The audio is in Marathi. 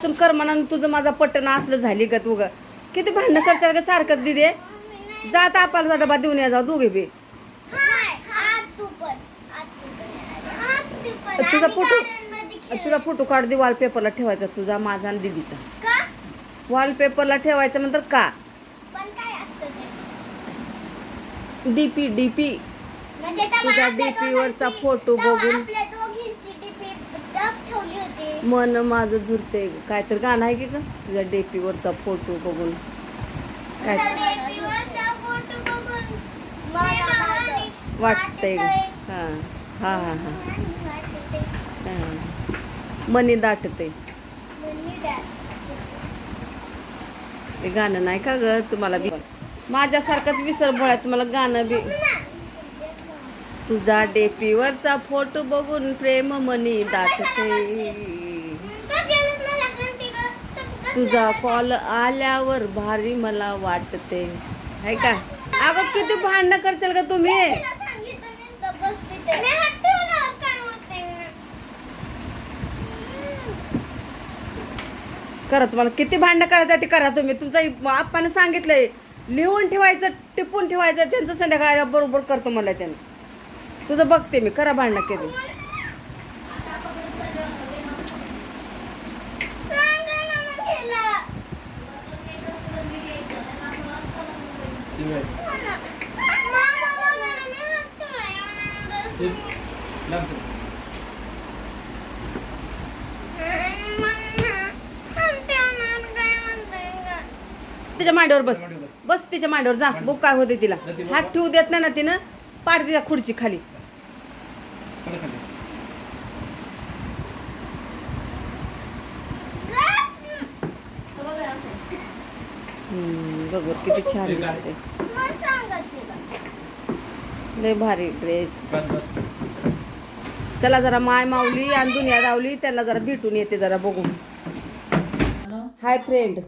तुम कर तुझं माझा पट्टण असलं झाली का ग? किती भांडणं करचाल का सारखंच दिदे? जा आता आपल्याला डबा देऊन या जाऊ दोघे बी. तुझा फोटो तुझा फोटो काढ दे वॉलपेपरला ठेवायचा तुझा माझा आणि दीदीचा. वॉलपेपरला ठेवायचा नंतर का? डीपी डीपी म्हणजे तुझा DP वरचा फोटो बघून- मन माझं झुरते काहीतरी गाणं आहे की ग? तुझ्या डीपीवरचा फोटो बघून. काय वाटतंय. हां. हां हां हां. हां. मनी दाटते. ते गाणं नाही का ग? तुम्हाला बी माझ्यासारखंच विसर भोळ्या. तुम्हाला गाणं बी तुझा डेपीवरचा फोटो बघून प्रेम मनी दाटते कशालाच मला हाणते गं? तर तुझा कॉल आल्यावर भारी मला वाटते. आहे का? अगं किती भांडणं करचाल का तुम्ही? करा तुम्हाला किती भांडणं करायचं ते करा तुम्ही. तुमचं आप्पाने सांगितलंय लिहून ठेवायचं टिपून ठेवायचं त्यांचं संध्याकाळी बरोबर करतो मला त्यानं. तुझं बघते मी करा भांडणं कधी सांगा ना मग ह्याला. हो ना. मामा बघा ना, मी हात ठेवलाय. आणि मग ना, हात ठेवणार काय म्हणताय गं? तिच्या मांडीवर बस. बस. तिच्या मांडीवर जा. बघ काय होते तिला. हात ठेवू देत नाही ना तिनं. पाड तिच्या खुर्ची खाली. हम्म, बघ किती छान दिसते. लय भारी ड्रेस चला जरा माय माऊली आणि दुनिया दावली त्याला जरा भेटून येते जरा बघून. Hi friend